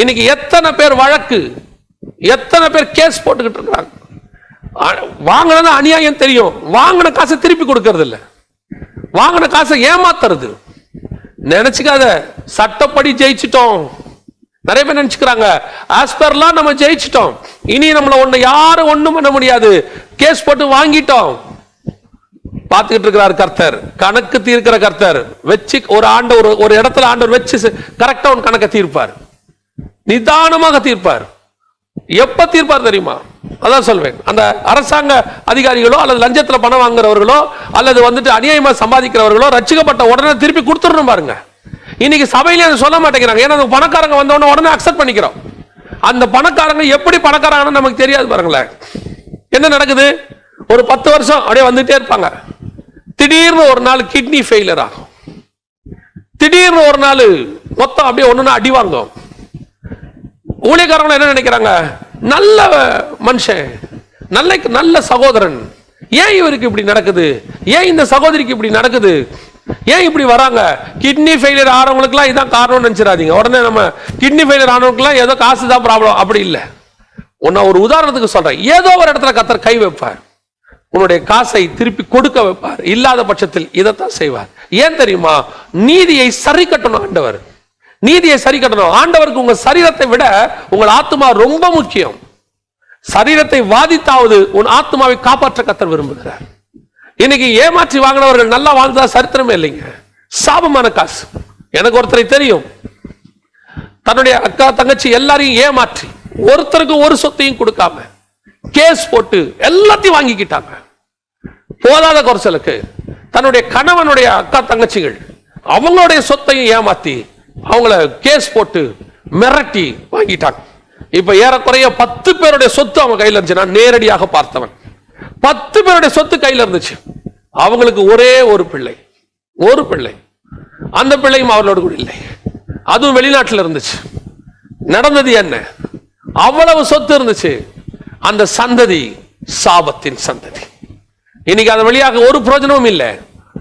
இன்னைக்கு எத்தனை பேர் வழக்கு எத்தனை பேர் கேஸ் போட்டுக்கிட்டு இருக்கிறாங்க வாங்கினது அநியாயம் தெரியும். வாங்கின காசை திருப்பி கொடுக்கறது இல்லை வாங்கின காசை ஏமாத்துறது. நினைச்சுக்காத சட்டப்படி ஜெயிச்சிட்டோம். நிறைய பேர் நினைச்சுக்கிறாங்க ஆஸ்பர்லாம் நம்ம ஜெயிச்சிட்டோம். இனி நம்மளை ஒண்ணு யாரும் ஒண்ணும் பண்ண முடியாது. கேஸ் போட்டு வாங்கிட்டோம். பார்த்துக்கிட்டு இருக்கிறார் கர்த்தர். கணக்கு தீர்க்கிற கர்த்தர். வச்சு ஒரு ஆண்டு ஒரு ஒரு இடத்துல ஆண்டவர் வச்சு கரெக்டா உன் கணக்கை தீர்ப்பார். நிதானமாக தீர்ப்பார். எப்ப தீர்ப்பார் தெரியுமா? அதான் சொல்வேன். அந்த அரசாங்க அதிகாரிகளோ அல்லது லஞ்சத்துல பணம் வாங்குறவர்களோ அல்லது வந்துட்டு அநியாயமா சம்பாதிக்கிறவர்களோ ரட்சிக்கப்பட்ட உடனே திருப்பி கொடுத்துடணும் பாருங்க. இன்னைக்கு சபையில அதை சொல்ல மாட்டேங்கிறாங்க. ஏன்னா அந்த பணக்காரங்க வந்த உடனே அக்செப்ட் பண்ணிக்கிறோம். அந்த பணக்காரங்க எப்படி பணக்காரங்கன்னு நமக்கு தெரியாது பாருங்களேன். என்ன நடக்குது? ஒரு பத்து வருஷம் அப்படியே வந்துட்டே இருப்பாங்க. திடீர்னு ஒரு நாள் கிட்னி ஃபெயிலியர் ஆகும். திடீர்னு ஒரு நாள் மொத்தம் அப்படியே ஒண்ணுன்னா அடி வாங்கும். ஊழியக்காரங்களும் என்ன நினைக்கிறாங்க? நல்ல மனுஷன் நல்ல நல்ல சகோதரன். ஏன் இவருக்கு இப்படி நடக்குது? ஏன் இந்த சகோதரிக்கு இப்படி நடக்குது? ஏன் இப்படி வராங்க? கிட்னி ஃபெயிலியர் ஆனவங்களுக்குலாம் இதான் காரணம்னு நினச்சிடாதீங்க. உடனே நம்ம கிட்னி ஃபெயிலியர் ஆனவங்களுக்குலாம் ஏதோ காசு தான் ப்ராப்ளம் அப்படி இல்லை. உன்னை ஒரு உதாரணத்துக்கு சொல்கிறேன் ஏதோ ஒரு இடத்துல கத்தர் கை வைப்பார். உன்னுடைய காசை திருப்பி கொடுக்க வைப்பார். இல்லாத பட்சத்தில் இதைத்தான் செய்வார். ஏன் தெரியுமா? நீதியை சரி கட்டணும் ஆண்டவர். நீதியை சரி கட்டணும். ஆண்டவருக்கு உங்க சரீரத்தை விட உங்கள் ஆத்மா ரொம்ப முக்கியம். சரீரத்தை வாதித்தாவது உன் ஆத்மாவை காப்பாற்ற கத்தர் விரும்புகிறார். இன்னைக்கு ஏமாற்றி வாங்கினவர்கள் நல்லா வாழ்ந்ததா சரித்திரமே இல்லைங்க. சாபமான காசு. எனக்கு ஒருத்தரை தெரியும். தன்னுடைய அக்கா தங்கச்சி எல்லாரையும் ஏமாற்றி ஒருத்தருக்கு ஒரு சொத்தையும் கொடுக்காம கேஸ் போட்டு எல்லாத்தையும் வாங்கிக்கிட்டாங்க. போதாத குறைச்சலுக்கு தன்னுடைய கணவனுடைய அக்கா தங்கச்சிகள் அவங்களுடைய சொத்தையும் ஏமாத்தி அவங்கள கேஸ் போட்டு மிரட்டி வாங்கிட்டாங்க. இப்ப ஏறக்குறைய பத்து பேருடைய சொத்து அவங்க கையில இருந்துச்சு நான் நேரடியாக பார்த்தவன். பத்து பேருடைய சொத்து கையில இருந்துச்சு. அவங்களுக்கு ஒரே ஒரு பிள்ளை. ஒரு பிள்ளை. அந்த பிள்ளையும் அவர்களோடு கூட இல்லை. அதுவும் வெளிநாட்டுல இருந்துச்சு. நடந்தது என்ன? அவ்வளவு சொத்து இருந்துச்சு. அந்த சந்ததி சாபத்தின் சந்ததி. இன்னைக்கு அது வழியாக ஒரு பிரயோஜனமும் இல்லை.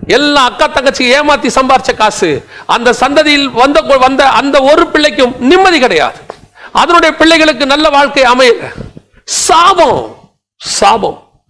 எல்லா அக்கா தங்கச்சி ஏமாத்தி சம்பாரிச்ச காசு அந்த சந்ததியில் வந்த வந்த அந்த ஒரு பிள்ளைக்கும் நிம்மதி கிடையாது. அதனுடைய பிள்ளைகளுக்கு நல்ல வாழ்க்கை அமையல. சாபம் சாபம்.